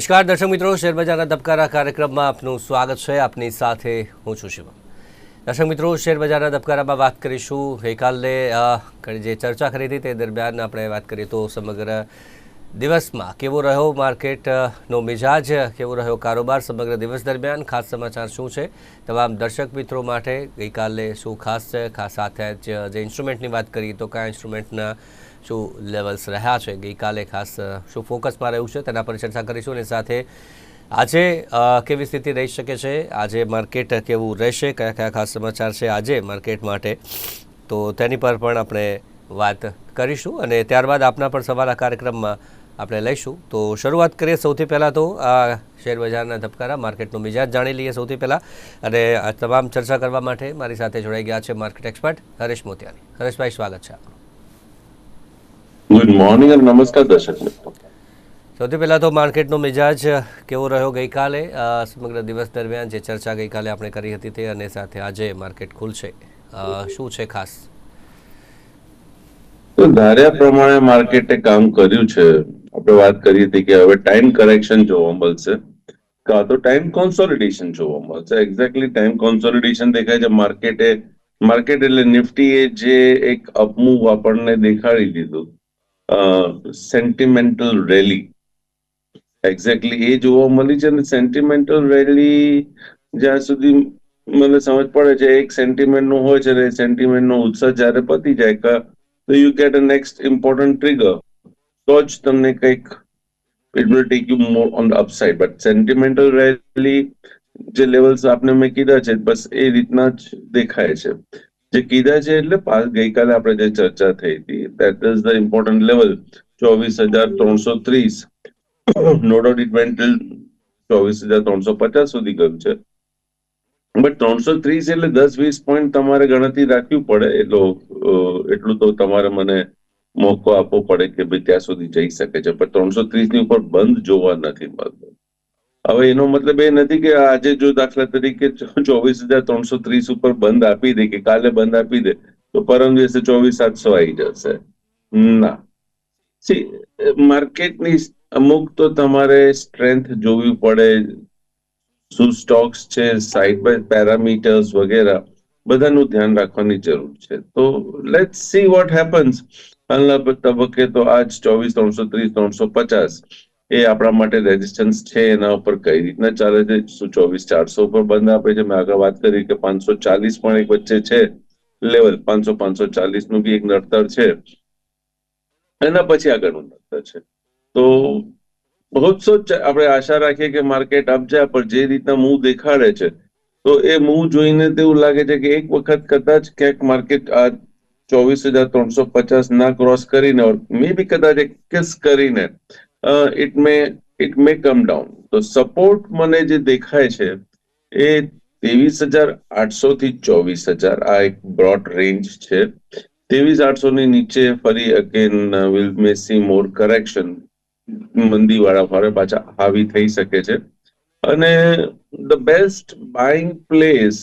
નમસ્કાર, દર્શક મિત્રો શેરબજારના ધબકારા કાર્યક્રમમાં આપનું સ્વાગત છે. આપની સાથે હું છું શિવમ. દર્શક મિત્રો શેરબજારના ધબકારામાં વાત કરીશું. ગઈકાલે જે ચર્ચા કરી હતી તે દરમિયાન આપણે વાત કરીએ તો સમગ્ર દિવસમાં કેવો રહ્યો માર્કેટનો મિજાજ, કેવો રહ્યો કારોબાર સમગ્ર દિવસ દરમિયાન? ખાસ સમાચાર શું છે? તમામ દર્શક મિત્રો માટે ગઈકાલે શું ખાસ છે? ખાસ સાથે જ જે ઇન્સ્ટ્રુમેન્ટની વાત કરીએ તો કયા ઇન્સ્ટ્રુમેન્ટના શું લેવલ્સ રહ્યા છે? ગઈકાલે ખાસ શું ફોકસમાં રહ્યું છે? તેના પર ચર્ચા કરીશું અને સાથે આજે કેવી સ્થિતિ રહી શકે છે? આજે માર્કેટ કેવું રહેશે? કયા કયા ખાસ સમાચાર છે આજે માર્કેટ માટે? તો તેની પર પણ આપણે વાત કરીશું અને ત્યારબાદ આપના પણ સવાલ આ કાર્યક્રમમાં આપણે લઈશું. તો શરૂઆત કરીએ સૌથી પહેલાં તો આ શેર બજારના ધબકારા માર્કેટનો મિજાજ જાણી લઈએ સૌથી પહેલાં. અને આ તમામ ચર્ચા કરવા માટે મારી સાથે જોડાઈ ગયા છે માર્કેટ એક્સપર્ટ હરેશ મોતિયાની. હરેશભાઈ સ્વાગત છે આપનું. ગુડ મોર્નિંગ અને નમસ્કાર દર્શક મિત્રો. સૌથી પહેલાં તો માર્કેટનો મિજાજ કેવો રહ્યો ગઈકાલે? સમગ્ર દિવસ દરમિયાન જે ચર્ચા ગઈકાલે આપણે કરી હતી તે અને સાથે આજે માર્કેટ ખુલશે. શું છે ખાસ? તો ધાર્યા પ્રમાણે માર્કેટે કામ કર્યું છે. આપણે વાત કરી હતી કે હવે ટાઈમ કરેક્શન જોવા મળશે. કાં તો ટાઈમ કોન્સોલિડેશન જોવા મળશે. એક્ઝેક્ટલી ટાઈમ કોન્સોલિડેશન દેખાય છે. માર્કેટે માર્કેટ એટલે નિફ્ટીએ જે એક અપમૂવ આપણને દેખાડી દીધું. સેન્ટિમેન્ટલ રેલી એક્ઝેક્ટલી એ જોવા મળી છે અને સેન્ટિમેન્ટલ રેલી જ્યાં સુધી મને સમજ પડે છે, એક સેન્ટિમેન્ટનું હોય છે ને સેન્ટિમેન્ટનો ઉત્સાહ જ્યારે પતી જાય, કા, તો you get a next important trigger તો તમને કંઈક it will take you more on the upside but sentimental rally જે લેવલ્સ આપને મેં કીધા છે બસ એ રીતના જ દેખાય છે જે કીધા છે એટલે ગઈકાલે આપણે જે ચર્ચા થઈ હતી that is the important level ચોવીસ હજાર ત્રણસો ત્રીસ નો ડાઉટ ચોવીસ હજાર ત્રણસો પચાસ સુધી ગયું છે. બટ ત્રણસો ત્રીસ એટલે દસ વીસ પોઈન્ટ તમારે ગણતરી રાખવી પડે. એટલો એટલું તો તમારે મને મોકો આપવો પડે કે ભાઈ ત્યાં સુધી જઈ શકે છે. પણ ત્રણસો ત્રીસની ઉપર બંધ જોવા નથી મળતો. હવે એનો મતલબ એ નથી કે આજે જો દાખલા તરીકે ચોવીસ હજાર ત્રણસો ત્રીસ ઉપર બંધ આપી દે કે કાલે બંધ આપી દે, તો પરમ દિવસે ચોવીસ સાતસો આવી જશે. ના. સી માર્કેટની અમુક તો તમારે સ્ટ્રેન્થ જોવી પડે. શું સ્ટોક્સ છે સાઇડ બાય પેરામીટર્સ વગેરે, બધાનું ધ્યાન રાખવાની જરૂર છે. તો લેટ સી વોટ હેપન્સ હાલના તબક્કે તો આજ ચોવીસ, ત્રણસો, ત્રીસ, ત્રણસો પચાસ એ આપણા માટે રેઝિસ્ટન્સ છે એના ઉપર કઈ રીતના ચાલે છે? શું ચોવીસ, ચારસો ઉપર બંધ આપે છે? મેં આગળ વાત કરી કે પાંચસો ચાલીસ પણ એક વચ્ચે છે. લેવલ પાંચસો પાંચસો ચાલીસનું બી એક નડતર છે. એના પછી આગળનું નડતર છે. તો બહુ સોચ આપણે આશા રાખીએ કે માર્કેટ અપ પણ જે રીતના મૂવ દેખાડે છે, તો એ મૂવ જોઈને તેવું લાગે છે કે એક વખત કદાચ ક્યાંક માર્કેટ આ ચોવીસ હજાર ત્રણસો પચાસ ના ક્રોસ કરીને મે બી કદાચ એકવીસ કરીને it may it may come down તો સપોર્ટ મને જે દેખાય છે એ ત્રેવીસ હજાર આઠસો થી ચોવીસ હજાર. આ એક બ્રોડ રેન્જ છે. ત્રેવીસ આઠસો ની નીચે ફરી again will may see more correction મંદી વાળા ફરે પાછા હાવી થઈ શકે છે. અને the best buying place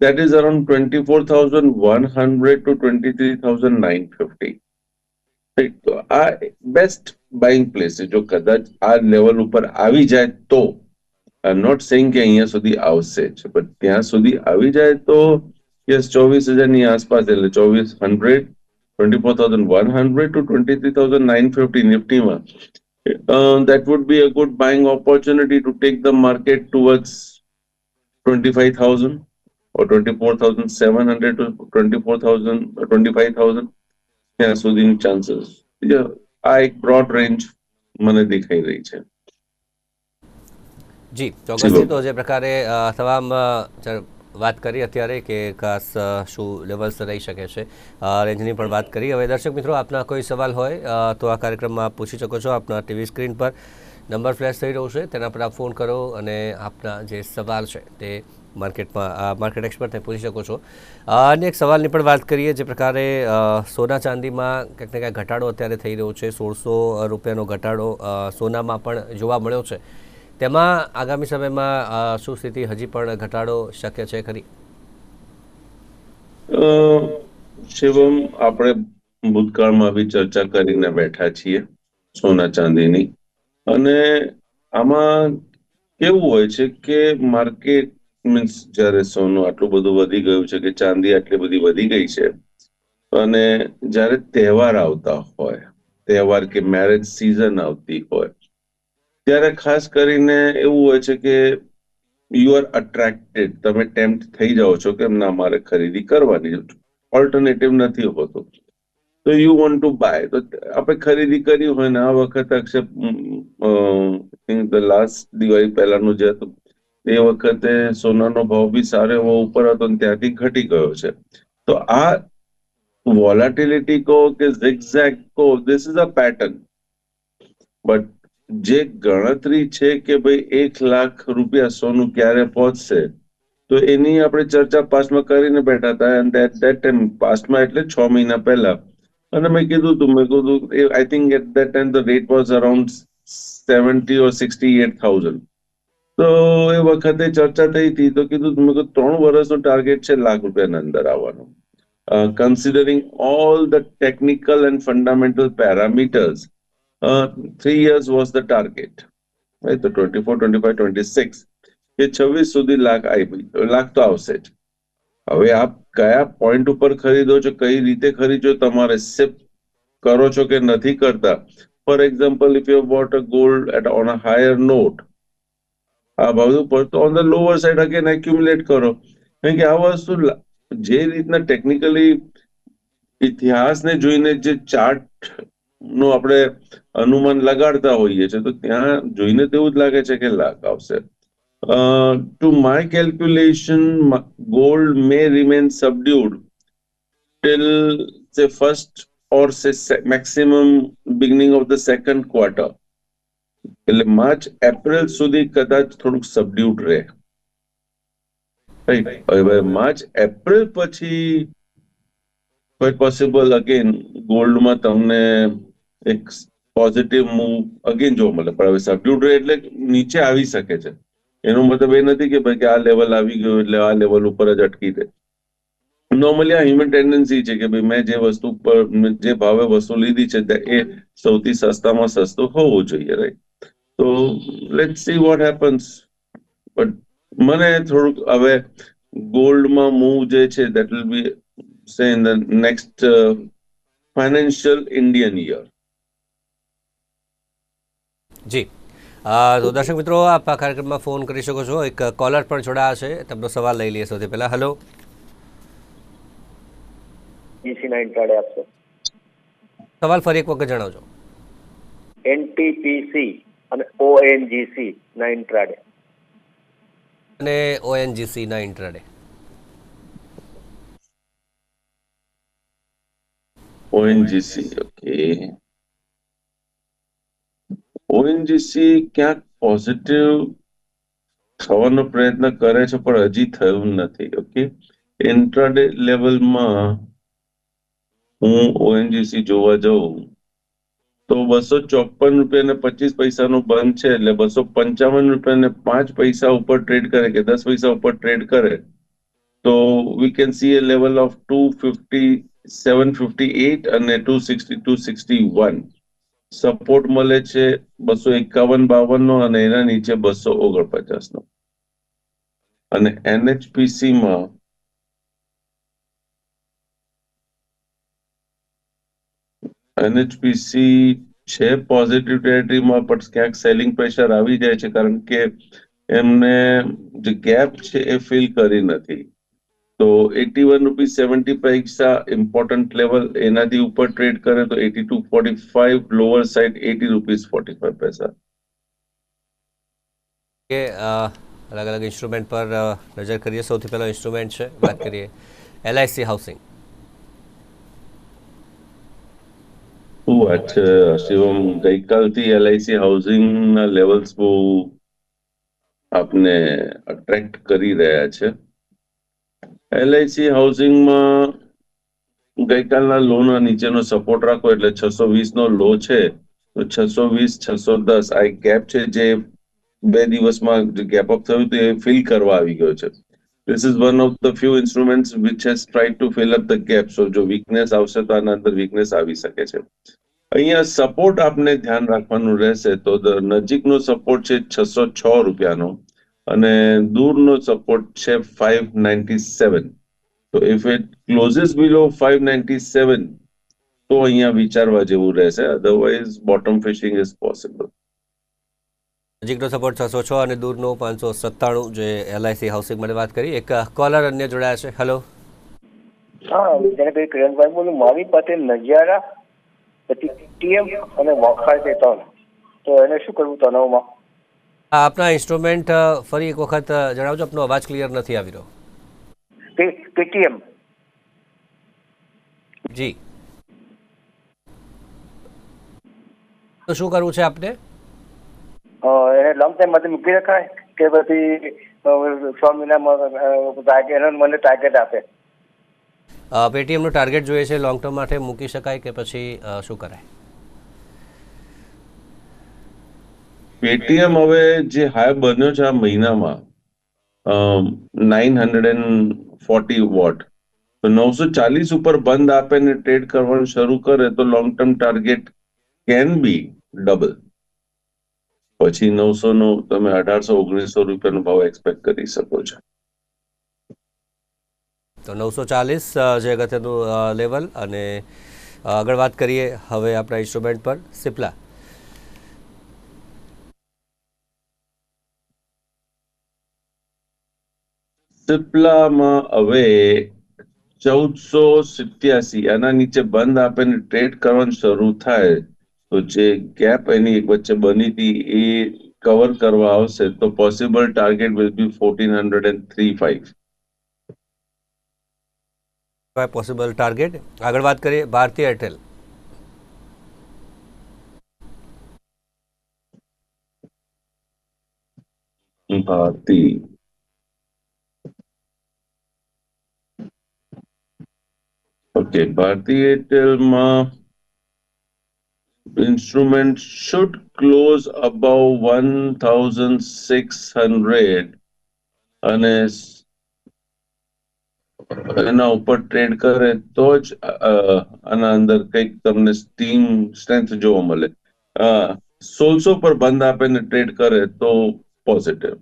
that is around 24,100 to 23,950. Right, તો આ બેસ્ટ બાઇંગ પ્લેસ છે જો કદાચ આ લેવલ ઉપર આવી જાય તો આઈ એમ નોટ સેઇંગ કે અહીંયા સુધી આવશે જ પણ ત્યાં સુધી આવી જાય તો યસ ચોવીસ હજારની આસપાસ એટલે ચોવીસ hundred twenty four thousand one hundred two twenty three thousand nine fifty નિફ્ટીમાં that would be a good buying opportunity to take the market towards 25,000 or 24,700 to 24,000 or 25,000 ત્યાં સુધીની ચાન્સીસ આ એક બ્રોડ રેન્જ મને દેખાઈ રહી છે. જી ચોક્કસથી તો જે પ્રકારે તમામ વાત કરી અત્યારે કે ખાસ શું લેવલ્સ રહી શકે છે રેન્જની પણ વાત કરી. હવે દર્શક મિત્રો આપના કોઈ સવાલ હોય તો આ કાર્યક્રમમાં આપ પૂછી શકો છો. આપના ટીવી સ્ક્રીન પર નંબર ફ્લેશ થઈ રહ્યો છે તેના પર આપ ફોન કરો અને આપના જે સવાલ છે તે માર્કેટમાં, આ માર્કેટ એક્સપર્ટને પૂછી શકો છો. અને એક સવાલની પણ વાત કરીએ, જે પ્રકારે સોના ચાંદીમાં કંઈક ને ક્યાંક ઘટાડો અત્યારે થઈ રહ્યો છે. સોળસો રૂપિયાનો ઘટાડો સોનામાં પણ જોવા મળ્યો છે. તેમાં આગામી સમયમાં શું સ્થિતિ? હજી પણ ઘટાડો શક્ય છે ખરી? શિવમ, આપણે ભૂતકાળમાં બી ચર્ચા કરીને બેઠા છીએ સોના ચાંદીની. અને આમાં કેવું હોય છે કે માર્કેટ મીન્સ જ્યારે સોનું આટલું બધું વધી ગયું છે કે ચાંદી આટલી બધી વધી ગઈ છે, અને જ્યારે તહેવાર આવતા હોય, તહેવાર કે મેરેજ સિઝન આવતી હોય, ત્યારે ખાસ કરીને એવું હોય છે કે યુ આર અટ્રેક્ટેડ તમે ટેમ્પ્ટ થઈ જાઓ છો કે ના, મારે ખરીદી કરવાની ઓલ્ટરનેટિવ નથી હોતો. તો યુ વોન્ટ ટુ બાય તો આપણે ખરીદી કરી હોય ને, આ વખતે અક્ષય ધ લાસ્ટ દિવાળી પહેલાનું જે હતું એ વખતે સોનાનો ભાવ બી સારો એવો ઉપર હતો અને ત્યાંથી ઘટી ગયો છે. તો આ વોલાટિલિટી કહો કે zigzag કહો this is a pattern but જે ગણતરી છે કે ભાઈ એક લાખ રૂપિયા સોનું ક્યારે પહોંચશે, તો એની આપણે ચર્ચા પાસ્ટમાં કરીને બેઠા હતા એન્ડ એટ ધેટ ટાઈમ પાસ્ટમાં એટલે છ મહિના પહેલા. અને મેં કીધું તું, મેં કીધું I think at that time the rate was around seventy or sixty eight thousand તો એ વખતે ચર્ચા થઈ હતી, તો કીધું મેં કીધું ત્રણ વર્ષનું ટાર્ગેટ છે લાખ રૂપિયાના અંદર આવવાનું. Considering all the technical and fundamental parameters three years was the target તો twenty four twenty five twenty six કે છવ્વીસ સુધી લાખ આવી લાખ તો આવશે જ. હવે આપ કયા પોઈન્ટ ઉપર ખરીદો છો, કઈ રીતે ખરીદો તમારે સિપ કરો છો કે નથી કરતા? For example if you what a gold at on a higher note આ બધું પર તો on the lower side again accumulate કરો. કારણ કે આ વસ્તુ જે રીતના ટેકનિકલી ઇતિહાસને જોઈને જે ચાર્ટનું આપણે અનુમાન લગાડતા હોઈએ છીએ, તો ત્યાં જોઈને તેવું જ લાગે છે કે લાખ આવશે. To my calculation gold may remain subdued till first or say maximum beginning of the second quarter. એટલે માર્ચ, એપ્રિલ સુધી કદાચ થોડુંક સબડ્યુડ રહે. માર્ચ, એપ્રિલ પછી પોસિબલ અગેન ગોલ્ડમાં તમને એક પોઝિટિવ મૂવ અગેન જોવા મળે. પણ હવે સબડ્યુડ રહે એટલે નીચે આવી શકે છે. એનો મતલબ એ નથી કે ભાઈ કે આ લેવલ આવી ગયું એટલે આ લેવલ ઉપર જ અટકી દે. નોર્મલી આ હ્યુમન ટેન્ડન્સી છે કે ભાઈ મેં જે વસ્તુ પર, જે ભાવે વસ્તુ લીધી છે એ સૌથી સસ્તામાં સસ્તું હોવું જોઈએ રાઈટ તો let see what happens but મને થોડુંક હવે ગોલ્ડમાં મૂવ જે છે that will be say in the next financial Indian year જી. તો દર્શક મિત્રો આપ આ કાર્યક્રમમાં ફોન કરી શકો છો. એક કોલર પણ જોડાયા છે. તમનો સવાલ લઈ લઈએ સૌથી પહેલા. હેલો જીસી ઇન્ટ્રાડે આપશો. સવાલ ફરી એક વખત જણાવજો. એનટીપીસી અને ઓએનજીસી ના ઇન્ટ્રાડે અને ઓએનજીસી ના ઇન્ટ્રાડે ઓએનજીસી ઓકે ઓએનજીસી ક્યાંક પોઝિટિવ થવાનો પ્રયત્ન કરે છે પણ હજી થયું નથી ઓકે ઇન્ટ્રાડે લેવલમાં હું ઓએનજીસી જોવા જાઉં તો બસો ચોપન રૂપિયા ને પચીસ પૈસાનું બંધ છે એટલે બસો પંચાવન રૂપિયા ને પાંચ પૈસા ઉપર ટ્રેડ કરે કે દસ પૈસા ઉપર ટ્રેડ કરે, તો we can see a level of two fifty seven fifty eight અને two sixty two sixty one support મળે છે બસો એકાવન બાવન નો અને એના નીચે બસો ઓગણપચાસ નો અને એનએચપીસી માં એનએચપીસી છે પોઝિટિવ ટેરેટરીમાં પણ ક્યાંક સેલિંગ પ્રેશર આવી જાય છે, કારણ કે એમને જે ગેપ છે એ ફિલ કરી નથી. તો eighty one rupees seventy paise important level એનાથી ઉપર ટ્રેડ કરે તો eighty two forty five lower side eighty rupees forty five paise. કે અલગ અલગ ઇન્સ્ટ્રુમેન્ટ પર નજર કરીએ. સૌથી પહેલો ઇન્સ્ટ્રુમેન્ટ છે, વાત કરીએ. એલઆઈસી હાઉસિંગ શું વાત છે શિવમ. ગઈકાલથી એલઆઈસી હાઉસિંગના લેવલ્સ બહુ આપને અટ્રેક્ટ કરી રહ્યા છે. એલઆઈસી હાઉસિંગમાં ગઈકાલના લોના નીચેનો સપોર્ટ રાખો એટલે છસો વીસ નો લો છે. તો છસો વીસ, છસો દસ આ એક ગેપ છે જે બે દિવસમાં ગેપ અપ થયું એ ફિલ કરવા આવી ગયો છે. This is one of the few instruments which has tried to fill up the gap. So જો વીકનેસ આવશે તો આના અંદર વીકનેસ આવી શકે છે અહીંયા સપોર્ટ આપને ધ્યાન રાખવાનું રહેશે તો નજીકનો સપોર્ટ છે છસો છ રૂપિયાનો અને દૂરનો સપોર્ટ છે ફાઈવ નાઇન્ટી સેવન તો if it closes below five ninety seven તો અહીંયા વિચારવા જેવું રહેશે otherwise bottom fishing is possible નજીકનો સપોર્ટ છસો છ અને દૂરનો પાંચસો સત્તાણું જે એલઆઈસી હાઉસિંગ માટે વાત કરી. એક કોલર અન્ય જોડાયા છે. હેલો હા કિરણભાઈ બોલું મારી પાસે નજારા પછી ટીએમ અને વખાર છે ત્રણ. તો એને શું કરવું તણાવમાં? આ આપના ઇન્સ્ટ્રુમેન્ટ ફરી એક વખત જણાવજો. આપનો અવાજ ક્લિયર નથી આવી રહ્યો. કેટીએમ જી. તો શું કરવું છે આપને? એને લોંગ ટાઈમ માટે મૂકી રખાય કે પછી છ મહિનામાં ટાર્ગેટ એને મને ટાર્ગેટ આપે? પેટીએમનું ટાર્ગેટ જોઈએ છે લોંગ ટર્મ માટે મૂકી શકાય કે પછી શું કરાય? પેટીએમ હવે જે હાઈ બન્યો છે આ મહિનામાં nine hundred and forty what. તો નવસો ચાલીસ ઉપર બંધ આપે ને ટ્રેડ કરવાનું શરૂ કરે તો long term target can be double પછી નવસો નો તમે અઢારસો ઓગણીસો રૂપિયાનો ભાવ એક્સપેક્ટ કરી શકો છો. તો નવસો ચાલીસ જે અગત્યનું લેવલ અને આગળ વાત કરીએ હવે આપણા ઇન્સ્ટ્રુમેન્ટ પર સિપ્લા સિપ્લામાં હવે ચૌદસો સિત્યાસી આના નીચે બંધ આપીને ટ્રેડ કરવાનું શરૂ થાય તો જે ગેપ એની એક વચ્ચે બની હતી એ કવર કરવા આવશે તો possible target will be fourteen hundred and three five possible target આગળ વાત કરીએ ભારતીય એરટેલ ભારતી. ઓકે ભારતી એરટેલમાં instrument should close above 1600 અને એના ઉપર ટ્રેડ કરે તો જ આના અંદર કંઈક તમને સ્ટીમ સ્ટ્રેન્થ જોવા મળે. સોલસો પર બંધ આપે ને ટ્રેડ કરે તો પોઝિટિવ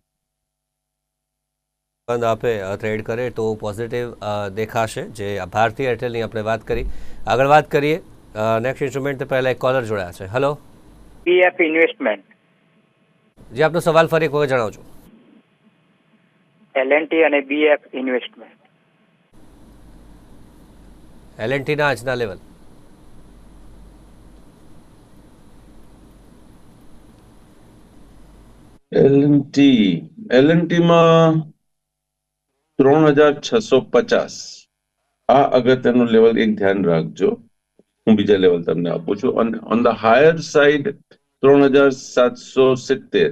બંધ આપે ટ્રેડ કરે તો પોઝિટિવ દેખાશે. જે ભારતીય ભારતી એરટેલની આપણે વાત કરી. આગળ વાત કરીએ. નેક્સ્ટ ઇન્સ્ટ્રુમેન્ટ પહેલા એક કોલર જોડાયા છે. હેલો પીએફ ઇન્વેસ્ટમેન્ટ જે આપનો સવાલ ફરી એક વખત જણાવજો એલએનટી અને બીએફ ઇન્વેસ્ટમેન્ટ એલએનટીના આજના લેવલ એલએનટી એલએનટી માં ત્રણ હજાર છસો પચાસ. આ અગત્યનું લેવલ એક ધ્યાન રાખજો. હું બીજા લેવલ તમને આપું છું. ઓન ધ હાયર સાઈડ ત્રણ હજાર સાતસો સિત્તેર.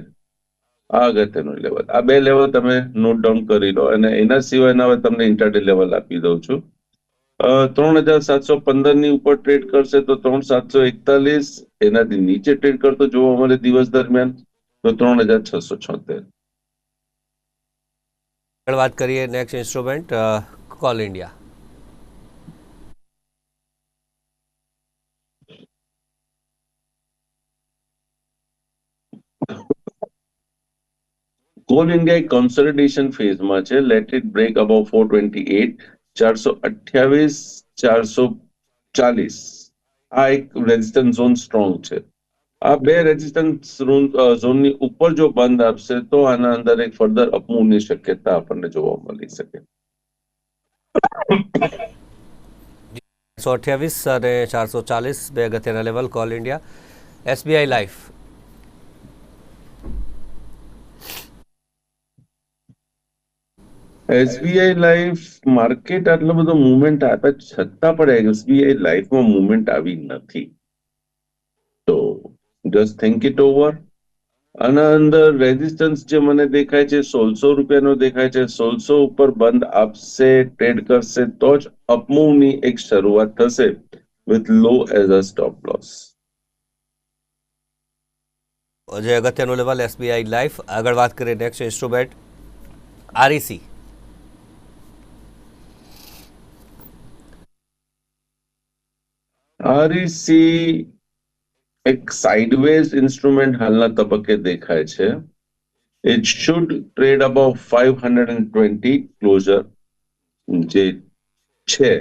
આ અગત્યનું લેવલ આ બે લેવલ તમે નોટ ડાઉન કરી લો અને એના સિવાયના હવે તમને ઇન્ટરડે લેવલ આપી દઉં છું. ત્રણ હજાર સાતસો પંદરની ઉપર ટ્રેડ કરશે તો ત્રણ સાતસો એકતાલીસ. એનાથી નીચે ટ્રેડ કરતો જોવા મળે દિવસ દરમિયાન, તો ત્રણ હજાર છસો છોતેર. વાત કરીએ next instrument Coal India Coal India consolidation ફેઝમાં છે. Let it break about four twenty eight ચારસો અઠ્યાવીસ, ચારસો ચાલીસ. આ એક રેઝિસ્ટન્સ ઝોન સ્ટ્રોંગ છે. આ બે રેઝિસ્ટન્સ ઝોનની ઉપર જો બંધ આપશે, તો આના અંદર એક ફર્ધર અપમૂવની શક્યતા આપણને જોવા મળી શકે. સો અઠ્યાવીસ અને ચારસો ચાલીસ બે અગત્યના level Coal India SBI life SBI life market આટલો બધો મુવમેન્ટ આપ્યા છતાં પણ એસબીઆઈ લાઈફમાં મુવમેન્ટ આવી નથી. તો જસ્ટ થિંક ઇટ ઓવર આના અંદર રેઝિસ્ટન્સ જે મને દેખાય છે, સોળસો રૂપિયાનો દેખાય છે, સોળસો ઉપર બંધ આપશે ટ્રેડ કરશે, તો જ અપમૂવની એક શરૂઆત થશે with low as a stop loss જે અગત્યનો લેવલ એસબીઆઈ લાઈફ આગળ વાત કરીએ નેક્સ્ટ ઇન્સ્ટ્રુમેન્ટ આરઈસી આરઈસી એક સાઇડવેઝ ઇન્સ્ટ્રુમેન્ટ હાલના તબક્કે દેખાય છે. It should trade about five hundred and twenty closer જે છે.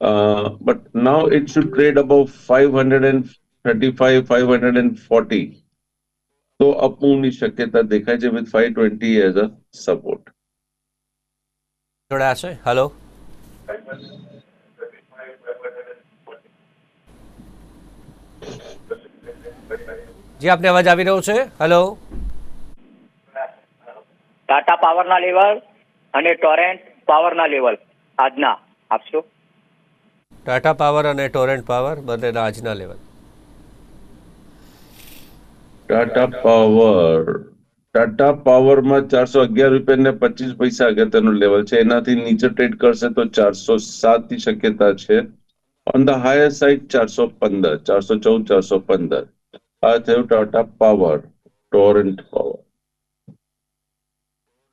But now it should trade about five hundred and thirty five five hundred and forty તો અપમૂવની શક્યતા દેખાય છે with five twenty as a support જોડાયા હલો જી આપને અવાજ આવી રહ્યો છે? હેલો ટાટા પાવરના લેવલ અને ટોરેન્ટ પાવરના લેવલ આજના. આપશો? ટાટા પાવર અને ટોરેન્ટ પાવર બંનેના આજના લેવલ ટાટા પાવર ટાટા પાવરમાં ચારસો અગિયાર રૂપિયા ને પચીસ પૈસા અગત્યનું લેવલ છે. એનાથી નીચે ટ્રેડ કરશે તો ચારસો સાતની શક્યતા છે. ઓન ધ હાયર સાઇડ ચારસો પંદર ચારસો ચૌદ ચારસો પંદર આ થયું Tata Power Torrent Power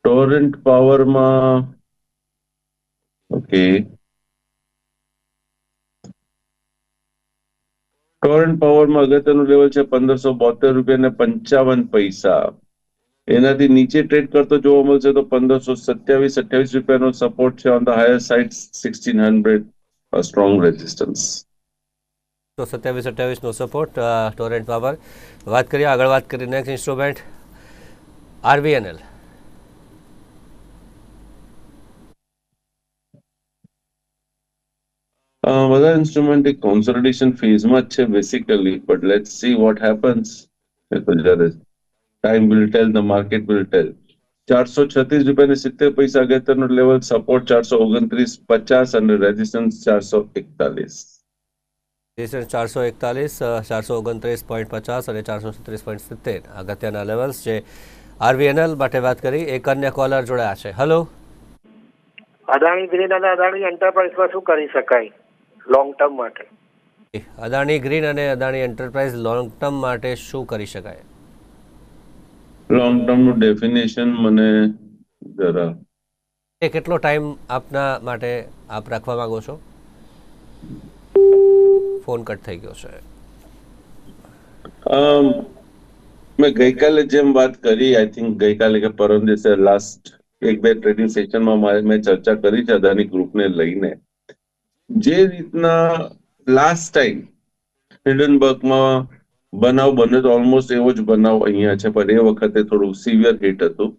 Torrent પાવરમાં ઓકે ટોરેન્ટ પાવરમાં અગત્યનું લેવલ છે પંદરસો બોતેર રૂપિયા ને પંચાવન પૈસા એનાથી નીચે ટ્રેડ કરતો જોવા મળશે તો પંદરસો સત્યાવીસ અઠ્યાવીસ રૂપિયાનો સપોર્ટ છે on the higher side sixteen hundred strong resistance તો સત્યાવીસ અઠ્યાવીસનો સપોર્ટ ટોરેન્ટ પાવર વાત કરીએ આગળ વાત કરીએ નેક્સ્ટ ઇન્સ્ટ્રુમેન્ટ આરબીએનએલ બધા ઇન્સ્ટ્રુમેન્ટ એક કોન્સોલિડેશન ફેઝમાં જ છે basically but let see what happens એ તો જ્યારે time will tell the market will tell ચારસો છત્રીસ રૂપિયા ને સિત્તેર પૈસા અગત્યનો લેવલ સપોર્ટ ચારસો ઓગણત્રીસ પચાસ અને રેઝિસ્ટન્સ ચારસો એકતાલીસ. રેઝિસ્ટન્સ ચારસો એકતાલીસ ચારસો ઓગણત્રીસ પોઈન્ટ પચાસ અને ચારસો છત્રીસ પોઈન્ટ સિત્તેર અગત્યના લેવલ્સ છે આરવીએનએલ માટે વાત કરી એક અન્ય કોલર જોડાયા છે. હલો અદાણી ગ્રીન અને અદાણી એન્ટરપ્રાઇઝમાં શું કરી શકાય? લોંગ ટર્મ માટે. અદાણી ગ્રીન અને અદાણી એન્ટરપ્રાઇઝ લોંગ ટર્મ માટે શું કરી શકાય? લોંગ ટર્મનું ડેફિનેશન મને જરા એ કેટલો ટાઈમ આપના માટે આપ રાખવા માંગો છો? ફોન કટ થઈ ગયો છે. મેં ગઈકાલે જેમ વાત કરી આઈ થિંક ગઈકાલે કે પરમ દિવસે લાસ્ટ એક બે ટ્રેડિંગ સેશનમાં મેં ચર્ચા કરી છે અદાની ગ્રુપને લઈને. જે રીતના લાસ્ટ ટાઈમ હિડનબર્ગમાં બનાવ બને તો ઓલમોસ્ટ એવો જ બનાવ અહીંયા છે પણ એ વખતે થોડું સિવિયર હિટ હતું.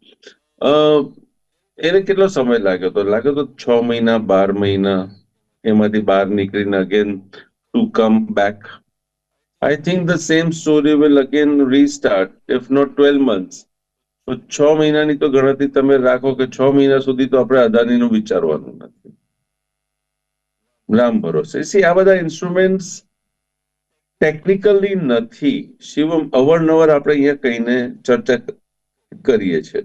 એને કેટલો સમય લાગ્યો હતો લાગ્યો તો છ મહિના બાર મહિના એમાંથી બહાર નીકળીને again to come back I think the same story will again restart, if not 12 months. તો છ મહિનાની તો ગણતરી તમે રાખો કે છ મહિના સુધી તો આપણે અદાનીનું વિચારવાનું નથી. રામ ભરોસે. સી આ બધા ઇન્સ્ટ્રુમેન્ટ્સ ટેકનિકલી નથી. શિવમ અવારનવાર આપણે અહીંયા કહીને ચર્ચા કરીએ છીએ.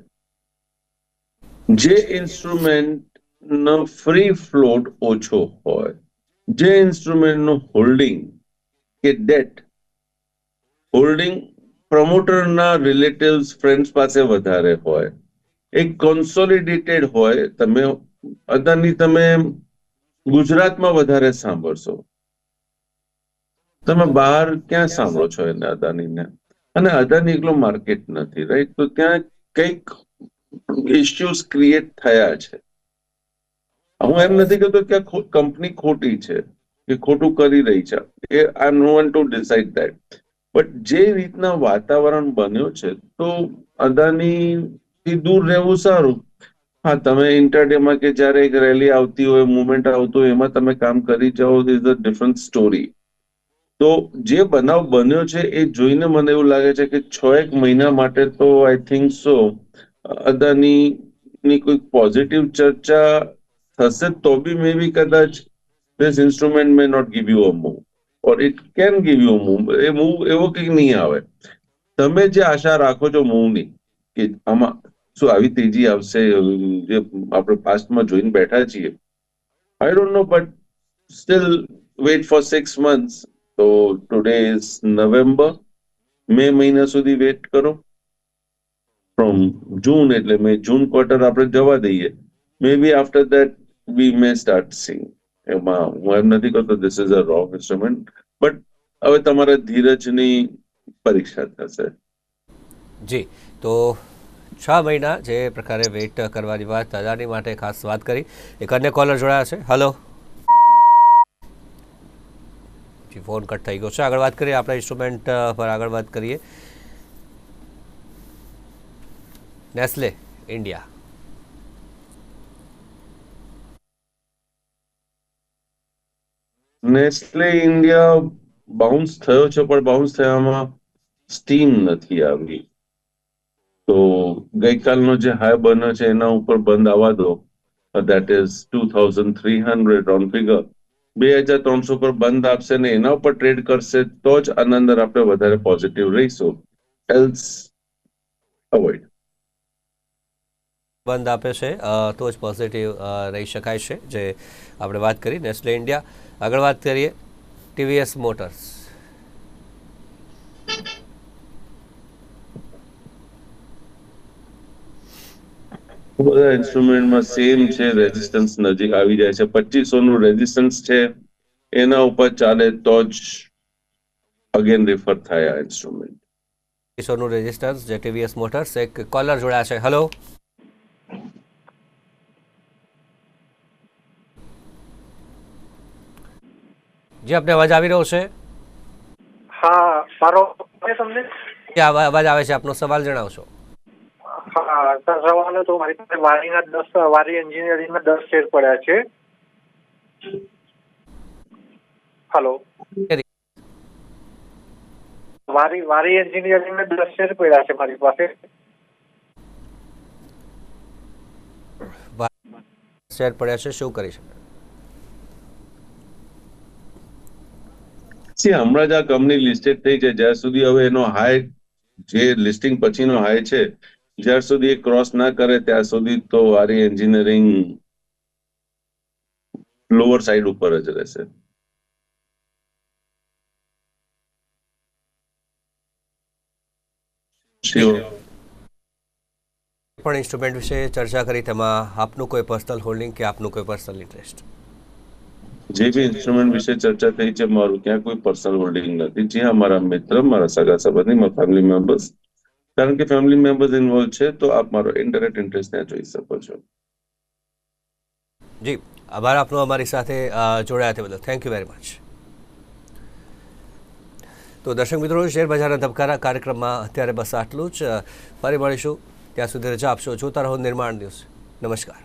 જે ઇન્સ્ટ્રુમેન્ટ નો ફ્રી ફ્લોટ ઓછો હોય, જે ઇન્સ્ટ્રુમેન્ટનું હોલ્ડિંગ કે ડેટ, હોલ્ડિંગ પ્રમોટરના રિલેટિવ્સ ફ્રેન્ડ્સ પાસે વધારે હોય એ કોન્સોલિડેટેડ હોય, તમે અદાની તમે ગુજરાતમાં વધારે સાંભળશો. તમે બહાર ક્યાં સાંભળો છો એને અદાનીને અને અદાની એકલો માર્કેટ નથી રાઈટ તો ત્યાં કંઈક ઇસ્યુઝ ક્રિએટ થયા છે. હું એમ નથી કહેતો કે કંપની ખોટી છે, કે ખોટું કરી રહી છે. એ I no one to decide that but જે રીતના વાતાવરણ બન્યો છે, તો અદાની થી દૂર રહેવું સારું. હા, તમે ઇન્ટરડેમાં કે જ્યારે એક રેલી આવતી હોય મુવમેન્ટ આવતું હોય, એમાં તમે કામ કરી જાઓ ઇઝ અ ડિફરન્ટ સ્ટોરી તો જે બનાવ બન્યો છે એ જોઈને મને એવું લાગે છે કે છ એક મહિના માટે તો આઈ થિંક સો અદાની ની કોઈ પોઝિટિવ ચર્ચા થશે તો બી મે બી કદાચ this instrument may not give you a move or it can give you move A move એવો કંઈક નહીં આવે. તમે જે આશા રાખો છો મૂવની કે આમાં શું આવી તેજી આવશે, જે આપણે પાસ્ટમાં જોઈને બેઠા છીએ I don't know but still wait for six months તો ટુડે ઇઝ નવેમ્બર મે મહિના સુધી વેટ કરો. ફ્રોમ જૂન એટલે મે જૂન ક્વાર્ટર આપણે જવા દઈએ. Maybe after that we may start sing એમાં હું એમ નથી કરતો this is a wrong instrument but હવે તમારે ધીરજની પરીક્ષા થશે. જી, તો છ મહિના જે પ્રકારે વેઇટ કરવાની વાત અદાની માટે ખાસ વાત કરી. એક અન્ય કોલર જોડાયા છે. હલો જી ફોન કટ થઈ ગયો છે. આગળ વાત કરીએ, આપણા ઇન્સ્ટ્રુમેન્ટ પર આગળ વાત કરીએ. Nestle, India. Nestle, India bounce થયો છે, પણ બાઉન્સ થયામાં સ્ટીમ નથી આવી. તો ગઈકાલનો જે હાઈ બન્યો છે, એના ઉપર બંધ આવવા દો. That is two thousand three hundred on figure બે હજાર ત્રણસો પર બંધ આપશે ને એના ઉપર ટ્રેડ કરશે, તો જ આના અંદર આપણે વધારે પોઝિટિવ રહીશું. એલ્સ અવોઇડ બંધ આપે છે તો જ પોઝિટિવ રહી શકાય છે, જે આપણે વાત કરી, નેસ્લે ઇન્ડિયા. આગળ વાત કરીએ, ટીવીએસ મોટર્સ. બધા ઇન્સ્ટ્રુમેન્ટમાં સેમ છે રેઝિસ્ટન્સ નજીક આવી જાય છે. પચીસો નું રેઝિસ્ટન્સ છે. એના ઉપર ચાલે તો જ અગેન રિફર થાય આ ઇન્સ્ટ્રુમેન્ટનું રેઝિસ્ટન્સ જે ટીવીએસ મોટર્સ એક કોલર જોડાયા છે. હલો જી આપને અવાજ આવી રહ્યો છે? હા મારો તમને? અવાજ આવે છે. આપનો સવાલ જણાવશો. હા સર સવાલ હતો મારી પાસે વારીના દસ વારી એન્જિનિયરિંગના દસ શેર પડ્યા છે. હલો. વારી વારી એન્જિનિયરિંગના દસ શેર પડ્યા છે મારી પાસે. શેર પડ્યા છે શું કરી શકે સી હમણાં જ આ કંપની લિસ્ટેડ થઈ છે. જ્યાં સુધી હવે એનો હાઈ જે લિસ્ટિંગ પછીનો હાઈ છે જ્યાર સુધી ક્રોસ ના કરે ત્યાં સુધી તો વારી એન્જિનિયરિંગ લોઅર સાઈડ ઉપર જ રહેશે. પણ ઇન્સ્ટ્રુમેન્ટ વિશે ચર્ચા કરી તેમાં આપનું કોઈ પર્સનલ હોલ્ડિંગ કે આપનું કોઈ પર્સનલ ઇન્ટરેસ્ટ જે બી ઇન્સ્ટ્રુમેન્ટ વિશે ચર્ચા થઈ છે મારું ક્યાં કોઈ પર્સનલ હોલ્ડિંગ નથી. જ્યાં મારા મિત્ર મારા સગા સંબંધી મારા ફેમિલી મેમ્બર્સ કારણ કે ફેમિલી મેમ્બર્સ ઇન્વોલ્વ છે, તો આપ મારો ઇન્ટરેક્ટ ઇન્ટરેસ્ટ ત્યાં જોઈ શકો છો. જી, આભાર આપનો અમારી સાથે જોડાયા તે બદલ. થેન્ક યુ વેરી મચ તો દર્શક મિત્રો, શેર બજારના ધબકારા કાર્યક્રમમાં અત્યારે બસ આટલું જ. ફરી મળીશું. ત્યાં સુધી રજા આપશો. જોતા રહો નિર્માણ દિવસ નમસ્કાર.